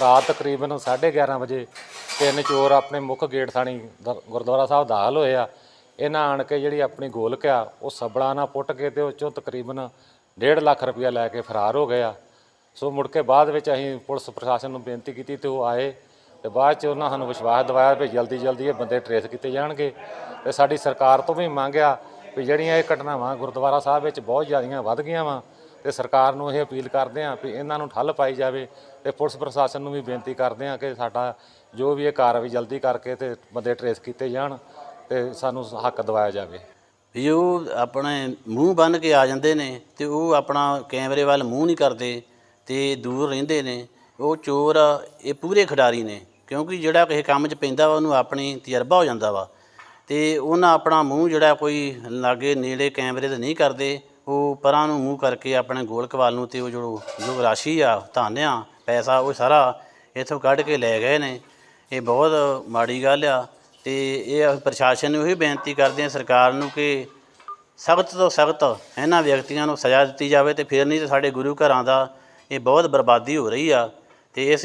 ਰਾਤ ਤਕਰੀਬਨ 11:30 ਵਜੇ ਤਿੰਨ ਚੋਰ ਆਪਣੇ ਮੁੱਖ ਗੇਟ ਥਾਣੀ ਦ- ਗੁਰਦੁਆਰਾ ਸਾਹਿਬ ਦਾਖਲ ਹੋਏ ਆ। ਇਹਨਾਂ ਆਣ ਕੇ ਜਿਹੜੀ ਆਪਣੀ ਗੋਲਕ ਆ, ਉਹ ਸਬੜਾ ਨਾਲ ਪੁੱਟ ਕੇ ਤੇ ਉਹ ਚੋਂ ਤਕਰੀਬਨ 1.5 ਲੱਖ ਰੁਪਇਆ ਲੈ ਕੇ ਫਰਾਰ ਹੋ ਗਏ ਆ। ਸੋ ਮੁੜ ਕੇ ਬਾਅਦ ਵਿੱਚ ਅਸੀਂ ਪੁਲਿਸ ਪ੍ਰਸ਼ਾਸਨ ਨੂੰ ਬੇਨਤੀ ਕੀਤੀ ਤੇ ਉਹ ਆਏ ਤੇ ਬਾਅਦ ਚ ਉਹਨਾਂ ਸਾਨੂੰ ਵਿਸ਼ਵਾਸ ਦਿਵਾਇਆ ਵੀ ਜਲਦੀ ਜਲਦੀ ਇਹ ਬੰਦੇ ਟਰੇਸ ਕੀਤੇ ਜਾਣਗੇ। ਤੇ ਸਾਡੀ ਸਰਕਾਰ ਤੋਂ ਵੀ ਮੰਗਿਆ ਵੀ ਜਿਹੜੀਆਂ ਇਹ ਘਟਨਾਵਾਂ ਗੁਰਦੁਆਰਾ ਸਾਹਿਬ ਵਿੱਚ ਬਹੁਤ ਜ਼ਿਆਦੀਆਂ ਵੱਧ ਗਈਆਂ ਵਾ ਤੇ ਸਰਕਾਰ ਨੂੰ ਇਹ ਅਪੀਲ ਕਰਦੇ ਹਾਂ ਵੀ ਇਹਨਾਂ ਨੂੰ ਠੱਲ ਪਾਈ ਜਾਵੇ ਤੇ ਪੁਲਿਸ ਪ੍ਰਸ਼ਾਸਨ ਨੂੰ ਵੀ ਬੇਨਤੀ ਕਰਦੇ ਹਾਂ ਕਿ ਸਾਡਾ ਜੋ ਵੀ ਇਹ ਕਾਰਵਾਈ ਜਲਦੀ ਕਰਕੇ ਤੇ ਬੰਦੇ ਟਰੇਸ ਕੀਤੇ ਜਾਣ ਤੇ ਸਾਨੂੰ ਹੱਕ ਦਿਵਾਇਆ ਜਾਵੇ। ਵੀ ਉਹ ਆਪਣੇ ਮੂੰਹ ਬੰਨ ਕੇ ਆ ਜਾਂਦੇ ਨੇ ਤੇ ਉਹ ਆਪਣਾ ਕੈਮਰੇ ਵੱਲ ਮੂੰਹ ਨਹੀਂ ਕਰਦੇ ਤੇ ਦੂਰ ਰਹਿੰਦੇ ਨੇ। ਉਹ ਚੋਰ ਇਹ ਪੂਰੇ ਖਿਡਾਰੀ ਨੇ ਕਿਉਂਕਿ ਜਿਹੜਾ ਕਿਸੇ ਕੰਮ 'ਚ ਪੈਂਦਾ ਵਾ ਉਹਨੂੰ ਆਪਣੀ ਤਜਰਬਾ ਹੋ ਜਾਂਦਾ ਵਾ। ਤੇ ਉਹਨਾਂ ਆਪਣਾ ਮੂੰਹ ਜਿਹੜਾ ਕੋਈ ਲਾਗੇ ਨੇੜੇ ਕੈਮਰੇ ਤੇ ਨਹੀਂ ਕਰਦੇ ਉਹ ਪਰਾਂ ਨੂੰ ਮੂੰਹ ਕਰਕੇ ਆਪਣੇ ਗੋਲਕ ਵੱਲ ਨੂੰ ਤੇ ਉਹ ਜੋ ਜੋ ਰਾਸ਼ੀ ਆ, ਧਨ ਆ, ਪੈਸਾ, ਉਹ ਸਾਰਾ ਇੱਥੋਂ ਕੱਢ ਕੇ ਲੈ ਗਏ ਨੇ। ਇਹ ਬਹੁਤ ਮਾੜੀ ਗੱਲ ਆ ਤੇ ਇਹ ਪ੍ਰਸ਼ਾਸਨ ਨੂੰ ਇਹ ਬੇਨਤੀ ਕਰਦੇ ਹਾਂ ਸਰਕਾਰ ਨੂੰ ਕਿ ਸਖਤ ਤੋਂ ਸਖਤ ਇਹਨਾਂ ਵਿਅਕਤੀਆਂ ਨੂੰ ਸਜ਼ਾ ਦਿੱਤੀ ਜਾਵੇ ਤੇ ਫਿਰ ਨਹੀਂ ਤੇ ਸਾਡੇ ਗੁਰੂ ਘਰਾਂ ਦਾ ਇਹ ਬਹੁਤ ਬਰਬਾਦੀ ਹੋ ਰਹੀ ਆ ਤੇ ਇਸ